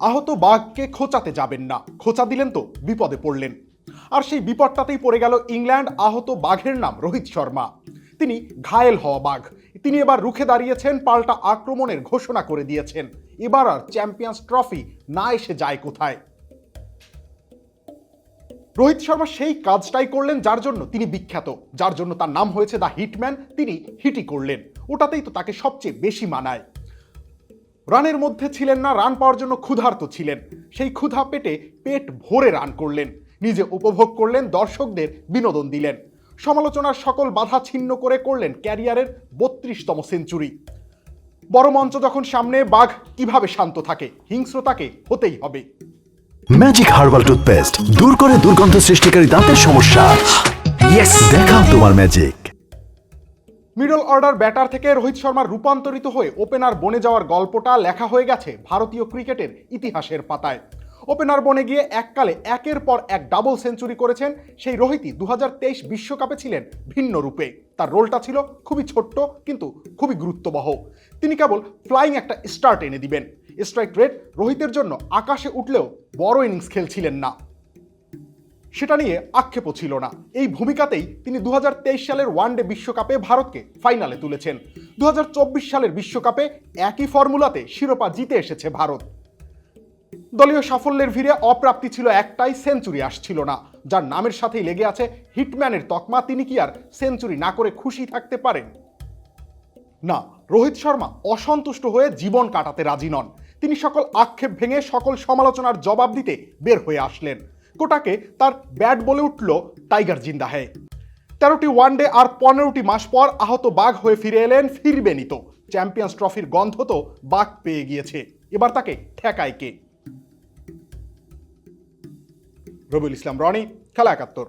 আহত বাঘকে খোঁচাতে যাবেন না। খোঁচা দিলেন তো, বিপদে পড়লেন। আর সেই বিপদটাতেই পড়ে গেল ইংল্যান্ড আহত বাঘের নাম, রোহিত শর্মা। তিনি ঘায়েল হওয়া বাঘ। তিনি এবার রুখে দাঁড়িয়েছেন, পাল্টা আক্রমণের ঘোষণা করে দিয়েছেন। এবার আর চ্যাম্পিয়ন্স ট্রফি না এসে যায় কোথায়? রোহিত শর্মা সেই কাজটাই করলেন যার জন্য তিনি বিখ্যাত। যার জন্য তার নাম হয়েছে দ্য হিটম্যান। তিনি হিটই করলেন। ওটাতেই তো তাকে সবচেয়ে বেশি মানায়। রানের মধ্যে ছিলেন না, রান পাওয়ার জন্য ক্ষুধার্ত ছিলেন। সেই ক্ষুধা পেটে পেট ভরে রান করলেন। নিজে উপভোগ করলেন, দর্শকদের বিনোদন দিলেন। সমালোচনার সকল বাধা ছিন্ন করে করলেন ক্যারিয়ারের বত্রিশতম সেঞ্চুরি। বড় মঞ্চ যখন সামনে, বাঘ কীভাবে শান্ত থাকে? হিংস্রতাকে হতেই হবে। ম্যাজিক হার্বাল টুথপেস্ট দূর করে দুর্গন্ধ সৃষ্টিকারী দাঁতের সমস্যা। দেখাও তোমার ম্যাজিক মিডল অর্ডার ব্যাটার থেকে রোহিত শর্মার রূপান্তরিত হয়ে ওপেনার বনে যাওয়ার গল্পটা লেখা হয়ে গেছে ভারতীয় ক্রিকেটের ইতিহাসের পাতায়। ওপেনার বনে গিয়ে এককালে একের পর এক ডাবল সেঞ্চুরি করেছেন সেই রোহিতই দু বিশ্বকাপে ছিলেন ভিন্ন রূপে। তার রোলটা ছিল খুবই ছোট্ট কিন্তু খুবই গুরুত্ববহ। তিনি কেবল ফ্লাইং একটা স্টার্ট এনে দিবেন। স্ট্রাইক রেট রোহিতের জন্য আকাশে উঠলেও বড় ইনিংস খেলছিলেন না। সেটা নিয়ে আক্ষেপও ছিল না। এই ভূমিকাতেই তিনি দু হাজার তেইশ সালের ওয়ানডে বিশ্বকাপে ভারতকে ফাইনালে তুলেছেন। দুহাজার চব্বিশ সালের বিশ্বকাপে একই ফর্মুলাতে শিরোপা জিতে এসেছে ভারত। দলীয় সাফল্যের ভিড়ে অপ্রাপ্তি ছিল একটাই, সেঞ্চুরি আসছিল না। যার নামের সাথেই লেগে আছে হিটম্যানের তকমা, তিনি কি আর সেঞ্চুরি না করে খুশি থাকতে পারেন? না, রোহিত শর্মা অসন্তুষ্ট হয়ে জীবন কাটাতে রাজি নন। তিনি সকল আক্ষেপ ভেঙে সকল সমালোচনার জবাব দিতে বের হয়ে আসলেন। কোটাকে তার ব্যাট বলে উঠল টাইগার জিন্দা হে তেরোটি ওয়ানডে আর পনেরোটি মাস পর আহত বাঘ হয়ে ফিরে এলেন ফিরবেনি তো চ্যাম্পিয়ন্স ট্রফির গন্ধ তো বাঘ পেয়ে গিয়েছে। এবার তাকে ঠেকায় কে? রবিউল ইসলাম রনি, খেলা একাত্তর।